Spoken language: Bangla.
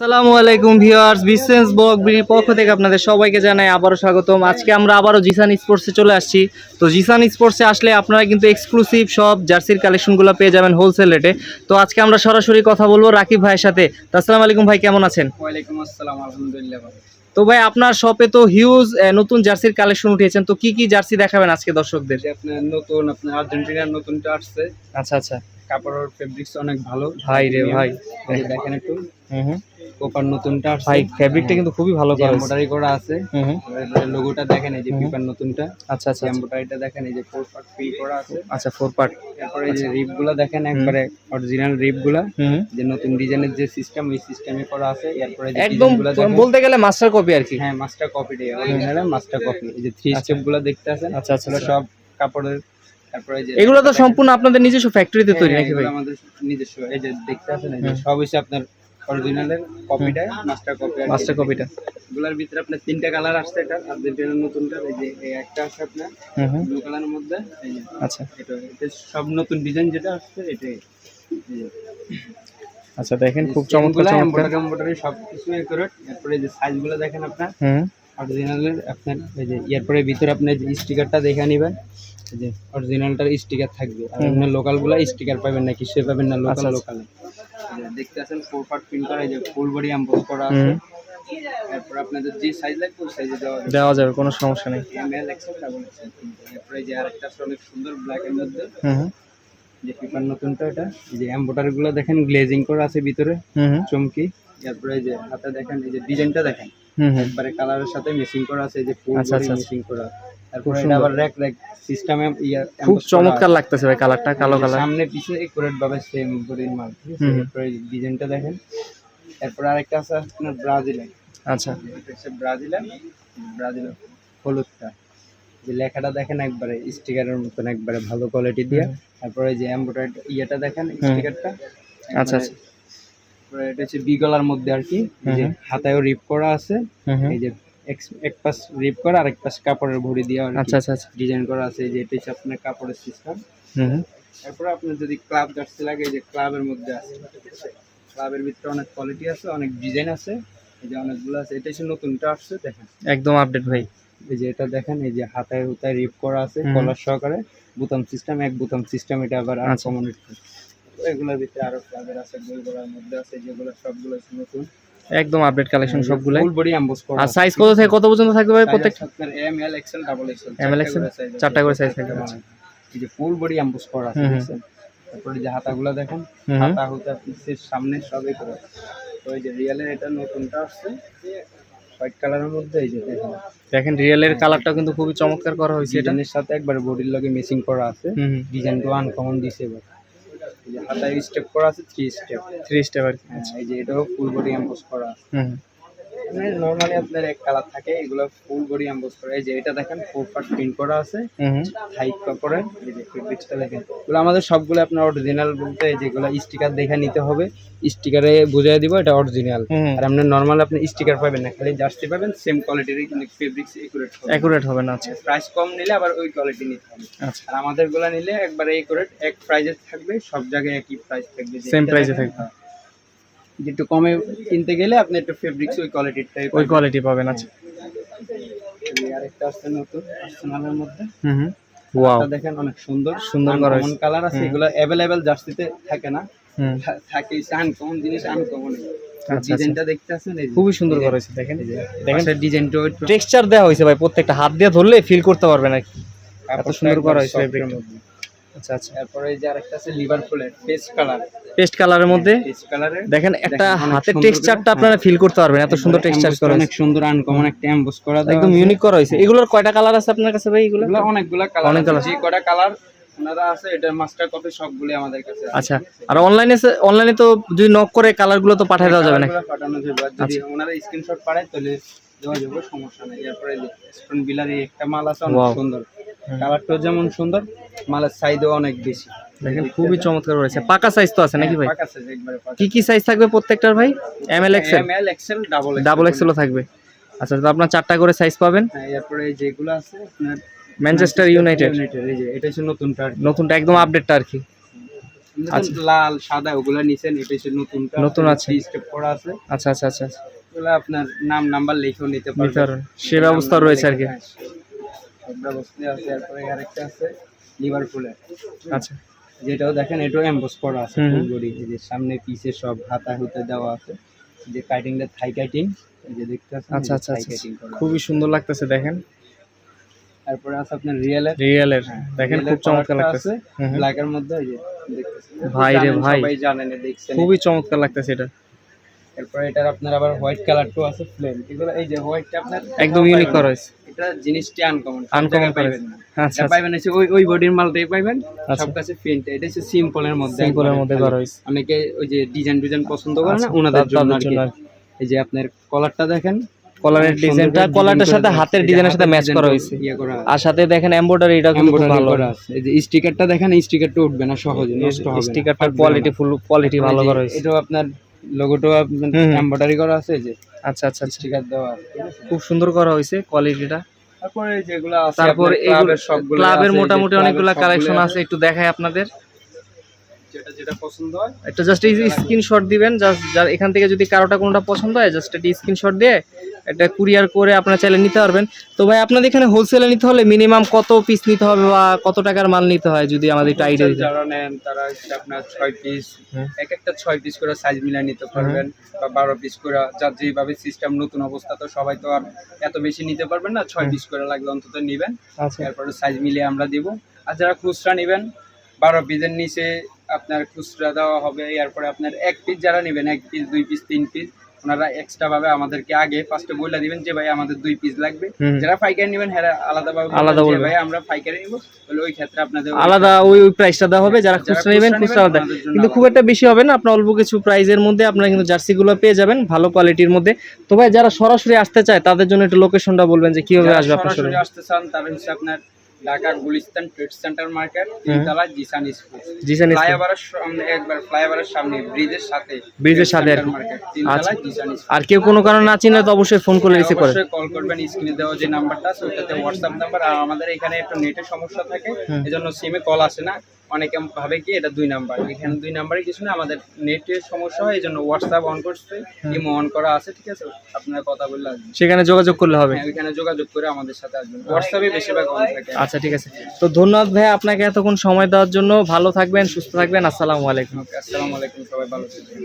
আসসালামু আলাইকুম ভিউয়ার্স বিসেন্স ব্লগ বিডির পক্ষ থেকে আপনাদের সবাইকে জানাই আবারও স্বাগতম। আজকে আমরা আবারও জিসান স্পোর্টসে চলে আসছি। তো জিসান স্পোর্টসে আসলে আপনারা কিন্তু এক্সক্লুসিভ সব জার্সির কালেকশনগুলো পেয়ে যাবেন হোলসেল রেটে তো আজকে আমরা সরাসরি কথা বলব রাকিব ভাইয়ের সাথে। তো আসসালামু আলাইকুম ভাই কেমন আছেন? ওয়ালাইকুম আসসালাম আলহামদুলিল্লাহ তো ভাই আপনার শপে তো হিউজ নতুন জার্সির কালেকশন উঠিয়েছেন। তো কি কি জার্সি দেখাবেন আজকে দর্শকদের? আপনার নতুন আপনার আর্জেন্টিনার নতুনটা আসছে। আচ্ছা আচ্ছা। কাপড়ের ফেব্রিক্স অনেক ভালো। ভাই রে ভাই। দেখেন একটু। হুম হুম। কোপার নতুনটা ভাই ফ্যাব্রিকটা কিন্তু খুবই ভালো করা এমব্রয়ডারি করা আছে লোগোটা দেখেন এই যে পিপার নতুনটা। আচ্ছা আচ্ছা আচ্ছা। এমব্রয়ডারিটা দেখেন এই যে ফোর পার্ট ফ্রি করা আছে। আচ্ছা ফোর পার্ট তারপরে যে রিপগুলা দেখেন একবারে অরিজিনাল রিপগুলা যে নতুন ডিজাইনের যে সিস্টেম ওই সিস্টেমে করা আছে। এরপরে একদম বলতে গেলে মাস্টার কপি আর কি। হ্যাঁ master copy the original master copy এই যে থ্রি আচ্ছা। স্টেপগুলা দেখতে আছেন আচ্ছা আচ্ছা। সব কাপড়ের এগুলো তো সম্পূর্ণ আপনাদের নিজস্ব ফ্যাক্টরিতে তৈরি হ্যাঁ, নাকি ভাই? আমাদের নিজস্ব। এই যে দেখতে আছেন সব হচ্ছে আপনার অরিজিনালের কপিটা মাস্টার কপি মাস্টার কপিটা এগুলোর ভিতরে আপনার তিনটা কালার আসছে এটা আর্জেন্টিনার নতুনটা এই যে এই একটা আছে আপনার ব্লু কালারের মধ্যে এই যে আচ্ছা। এটা এটা সব নতুন ডিজাইন যেটা আসছে এটাই। আচ্ছা দেখেন খুব চমৎকার চমৎকার। এমব্রয়ডারি সব কিছু একুরেট এরপরে যে সাইজগুলো দেখেন আপনার হুম। অরিজিনালের আপনার এই যে এরপরে ভিতরে আপনি যে স্টিকারটা দেখে নেবেন যে অরিজিনালটার স্টিকার থাকবে আর। এমনি লোকালগুলো স্টিকার পাবেন না কিছু পাবেন না লোকাল। লোকালে দেখতে আছেন ফোর পার্ট প্রিন্ট করা এই যে ফুল বডি করা আছে। এরপর আপনাদের যে সাইজ লাগবে ওই সাইজে দেওয়া যাবে দেওয়া যাবে কোনো সমস্যা নেই। M L XL double XL এরপরে যে আরেকটা আছে অনেক সুন্দর ব্ল্যাক এর মধ্যে হুম যে পেপার নতুনটা এটা এই যে এমবোটারি গুলো দেখেন গ্লেজিং করা আছে ভিতরে হুম চমকি। এরপরে এই যে হাতে দেখেন এই যে ডিজাইনটা দেখেন হুম একবারে কালারের সাথে মেসিং করা আছে এই যে ফুল আচ্ছা, আচ্ছা, আচ্ছা। করা। খুব তারপরে এটা আবার র্যাক র্যাক সিস্টেমে খুব চমৎকার লাগতেছে ভাই কালারটা কালো কালার সামনে পিছনে একুরেট ভাবে সেম বডির মাল। এরপরে ডিজাইনটা দেখেন। এরপর আরেকটা আছে আপনার ব্রাজিলের আচ্ছা। এটা হচ্ছে ব্রাজিলের হলুদটা। যে লেখাটা দেখেন একবারে স্টিকারের মতন একবারে ভালো কোয়ালিটি দিয়ে। তারপরে যে এমব্রয়ডারি ইয়েটা দেখেন স্টিকারটা আচ্ছা, আচ্ছা। এটা হচ্ছে বি গলার মধ্যে আর কি। যে হাতায়ও রিপ করা আছে। এই যে এক- পাশ রিপ করা আর এক পাশ কাপড়ের ভরি দিয়ে আচ্ছা আচ্ছা আচ্ছা। ডিজাইন করা আছে যে এটা হচ্ছে আপনার কাপড়ের সিস্টেম হুম তারপরে আপনার যদি ক্লাব জার্সি লাগে এই যে ক্লাবের মধ্যে আছে। ক্লাবের ভিতরে অনেক কোয়ালিটি আছে অনেক ডিজাইন আছে। এই যে অনেকগুলো আছে এটা হচ্ছে নতুনটা আসছে দেখেন। একদম আপডেট ভাই। এই যে এটা দেখেন এই যে হাতায় হুতায় রিপ করা আছে। কলার সহকারে। বোতাম সিস্টেম এক বোতাম সিস্টেম এটা আবার আর আচ্ছা। এগুলোর ভিতরে আরও ক্লাবের আছে বইগুলোর মধ্যে আছে যেগুলো সবগুলো নতুন। একদম আপডেট কালেকশন সবগুলাই। ফুল বডি এমবোস করা আর সাইজ কত থেকে কত পর্যন্ত থাকবে ভাই প্রত্যেক? আপনার M L XL double XL ML, XL, চারটা করে size থাকবে, আচ্ছা। এই যে ফুল বডি এমবোস করা আছে? তারপরে যে হাতাগুলো দেখেন হাতা হুতা পিসের সামনে সবই করে তো এই যে রিয়েলের এটা নতুনটা আসছে হোয়াইট কালারের মধ্যে এই যে দেখেন। দেখেন রিয়েলের কালারটা কিন্তু খুবই চমৎকার করা হয়েছে এটা। ডিজাইনের সাথে একবার বডির লগে মেসিং করা আছে। ডিজাইনটা আনকমন দিছে এবার। হাতায় স্টেপ করা আছে থ্রি স্টেপ থ্রি স্টেপ আর কি এই যে এটাও ফুল বডি এমবোস করা হুম। মানে নর্মালি আপনার এক কালার থাকে এগুলো ফুল বডি করা। এই যে এটা দেখেন ফোর পার্ট প্রিন্ট করা আছে। হাই কাপড়ের এই যে ফেব্রিক্সটা দেখেন। এগুলো আমাদের সবগুলো আপনার অরিজিনাল বলতে যেগুলো স্টিকার দেখে নিতে হবে। স্টিকারে বুঝিয়ে দিব এটা অরিজিনাল আর আপনি নর্মাল আপনি স্টিকার পাবেন না খালি জার্সি পাবেন সেম কোয়ালিটির কিন্তু ফেব্রিক্স একুরেট হবে। অ্যাকুরেট হবে না আচ্ছা। প্রাইস কম নিলে আবার ওই কোয়ালিটি নিতে হবে। আচ্ছা। আর আমাদেরগুলা নিলে একবারে একুরেট এক প্রাইজে থাকবে সব জায়গায় একই প্রাইস থাকবে। এ দেখেন, থাকবে। একটু কমে কিনতে গেলে আপনি একটু ফেব্রিক্স ওই কোয়ালিটিরটাই ওই কোয়ালিটি পাবেন আচ্ছা। আরেকটা আসছে নতুন আর্সেনালের মধ্যে। হুম হুম। ওয়াও এটা দেখেন অনেক সুন্দর। সুন্দর করা হয়েছে। কালার আছে এগুলো অ্যাভেলেবেল জার্সিতে থাকে না। থাকে আনকমন জিনিস আনকমন আচ্ছা। ডিজাইনটা দেখতে আছেন। খুবই সুন্দর করা হয়েছে দেখেন। দেখেন। ডিজাইনটা একটু টেক্সচার দেওয়া হয়েছে ভাই প্রত্যেকটা হাত দিয়ে ধরলে ফিল করতে পারবেন আর কি। এত সুন্দর করা হয়েছে soft আচ্ছা আচ্ছা। তারপরে এই যে আরেকটা আছে লিভারপুলের পেস্ট কালার। পেস্ট কালারের মধ্যে? দেখেন একটা হাতের টেক্সচারটা আপনারা ফিল করতে পারবেন এত সুন্দর টেক্সচার করা অনেক সুন্দর আনকমন একটা এমবোস করা একদম ইউনিক করা হয়েছে। এগুলোর কয়টা কালার আছে আপনার কাছে ভাই এগুলো? অনেকগুলা কালার অনেক colour। যে কটা কালার ওনারা আছে এটা মাস্টার কপি সবগুলো আমাদের কাছে আচ্ছা আর অনলাইনে অনলাইনে তো যদি নক করে কালারগুলো তো পাঠিয়ে দেওয়া যাবে না পাঠানো যাবে। যদি আচ্ছা। ওনারা স্ক্রিনশট পাঠায় তাহলে দেওয়া যাবে সমস্যা নেই। এরপরে স্টোন বিলার একটা মাল আছে অনেক সুন্দর। কালারটাও যেমন সুন্দর মালের সাইজও অনেক বেশি। দেখেন খুবই চমৎকার রয়েছে পাকা সাইজ তো আছে নাকি ভাই? পাকা size একবারে। কি কি সাইজ থাকবে প্রত্যেকটার ভাই? M L XL M L XL double double এক্সেলও থাকবে। আচ্ছা তো আপনার চারটা করে সাইজ পাবেন? হ্যাঁ এরপরে এই যেগুলো আছে আপনার ম্যানচেস্টার ইউনাইটেড এই যে এটা হচ্ছে নতুনটা নতুনটা একদম আপডেটটা আর কি। আচ্ছা। লাল সাদা ওগুলো নিছেন এটা হচ্ছে নতুনটা। নতুন আছে। স্টেপ করা আছে। আচ্ছা আচ্ছা আচ্ছা আচ্ছা। এগুলো আপনার নাম নাম্বার লিখেও নিতে পারবেন। সে ব্যবস্থা রয়েছে আর কি। হ্যাঁ, ব্যবস্থা আছে। এরপরে আরেকটা আছে। লিভারপুলের আচ্ছা। যেটাও দেখেন এটাও এমবোস করা আছে। ফুল বডি যে সামনে পিছে সব হাতা হুতে দেওয়া আছে। যে কাটিংটা থাই কাটিং যে দেখতে আচ্ছা আচ্ছা আচ্ছা খুবই সুন্দর লাগতেছে দেখেন। তারপরে আছে আপনার রিয়েলের রিয়েলের দেখেন খুব চমৎকার লাগতেছে। হুম। মধ্যে এই যে ভাই রে ভাই। সবাই জানেন দেখছেন। খুবই চমৎকার লাগতেছে এটা। এরপরে এটার আপনার আবার হোয়াইট কালারটাও আছে ফ্লেম এগুলো এই যে হোয়াইটটা আপনার একদম ইউনিক করা হয়েছে। এটা জিনিসটি আনকমন আচ্ছা এটা হচ্ছে ওই ওই বডির মালটাই পাইবেন আচ্ছা। সব কাছে প্রিন্ট এটা হচ্ছে সিম্পলের মধ্যে সিম্পলের মধ্যে করা হয়েছে। অনেকে ওই যে ডিজাইন ডিজাইন পছন্দ করে না আচ্ছা, ওনাদের জন্য আর কি। জন্য আর কি। এই যে আপনার কলারটা দেখেন কলারের অনেক ডিজাইনটা কলারটার সাথে হাতের ডিজাইনের সাথে ম্যাচ করা হয়েছে। আর সাথে দেখেন এমব্রয়ডারি এটা কিন্তু খুব ভালো। এই যে স্টিকারটা দেখেন স্টিকারটা উঠবে না সহজে নষ্ট হবে স্টিকারটার কোয়ালিটি ফুল কোয়ালিটি ভালো করা হয়েছে। এটাও আপনার হুম। এমব্রয়ডারি করা আছে যে। আচ্ছা আচ্ছা আচ্ছা। স্টিকার দেওয়া। ঠিক আছে? খুব সুন্দর করা হয়েছে কোয়ালিটিটা তারপরে যেগুলো আছে তারপর ক্লাবের মোটামুটি অনেকগুলো কালেকশন আছে। একটু দেখাই আপনাদের। যেটা যেটা পছন্দ হয়। একটা জাস্ট এই স্ক্রিনশট দিবেন জাস্ট এখান থেকে যদি কারোটা কোনোটা পছন্দ হয় জাস্ট একটা স্ক্রিনশট দিয়ে এটা কুরিয়ার করে আপনারা চাইলে নিতে পারবেন। তো ভাই আপনাদের এখানে হোলসেলে নিতে হলে মিনিমাম কত পিস নিতে হবে বা কত টাকার মাল নিতে হয় যদি আমাদের একটু আইডিয়া দিতে যারা নেন তারা আপনার ছয় পিস এক একটা ছয় পিস করে সাইজ মিলিয়ে নিতে পারবেন বা বারো পিস করে। যার যেভাবে সিস্টেম নতুন অবস্থা তো সবাই তো আর এত বেশি নিতে পারবেন না। ছয় পিস করে লাগলে অন্তত নেবেন। আচ্ছা। তারপরে সাইজ মিলিয়ে আমরা দিব। আর যারা খুচরা নেবেন বারো পিসের নিচে আপনার খুচরা দেওয়া হবে। এরপরে আপনার এক পিস যারা নেবেন এক পিস দুই পিস তিন পিস ওনারা এক্সট্রা ভাবে আমাদেরকে আগে ফার্স্টে বলে দিবেন যে ভাই আমাদের দুই পিস লাগবে। যারা পাইকারি নেবেন হ্যাঁ আলাদা ভাবে আলাদা বলবেন। বলবে। ভাই আমরা পাইকারি নিব। তাহলে ওই ক্ষেত্রে আপনাদের আলাদা ওই ওই প্রাইসটা দেওয়া হবে যারা খুচরা নেবেন খুচরা আলাদা কিন্তু খুব একটা বেশি হবে না আপনার অল্প কিছু প্রাইজের মধ্যে আপনারা কিন্তু জার্সিগুলো পেয়ে যাবেন ভালো কোয়ালিটির মধ্যে। তো ভাই যারা সরাসরি আসতে চায় তাদের জন্য একটু লোকেশনটা বলবেন যে কীভাবে আসবে আপনার সরাসরি আসতে চান তারা হচ্ছে আপনার Dhaka Gulistan trade centre market তিনতলা জিসান স্কুল জিসান। ফ্লাইওভারের সামনে একবার ফ্লাইওভারের সামনে ব্রিজের সাথে ব্রিজের সাথে তিনতলা আচ্ছা। জিসান আর কেউ কোনো কারণে না চিনলে তো অবশ্যই ফোন করে রিসিভ করে অবশ্যই কল করবেন স্ক্রিনে দেওয়া যে নাম্বারটা আছে ওটাতে হোয়াটসঅ্যাপ নাম্বার আর আমাদের এখানে একটু নেটের সমস্যা থাকে। এজন্য সিমে কল আসে না অনেকে ভাবে কি এটা দুই নাম্বার। এখানে দুই নাম্বারে কিছু না আমাদের নেটের সমস্যা হয় এই জন্য হোয়াটসঅ্যাপ অন করছে ইমো অন করা আছে ঠিক আছে? আপনার কথা বললে আসবেন সেখানে যোগাযোগ করলে হবে? হ্যাঁ ওইখানে যোগাযোগ করে আমাদের সাথে আসবেন। হোয়াটসঅ্যাপে বেশিরভাগ অন থাকে। আচ্ছা ঠিক আছে। তো ধন্যবাদ ভাই আপনাকে এতক্ষণ সময় দেওয়ার জন্য। ভালো থাকবেন সুস্থ থাকবেন। আসসালামু আলাইকুম। আসসালামু আলাইকুম সবাই ভালো থাকবেন।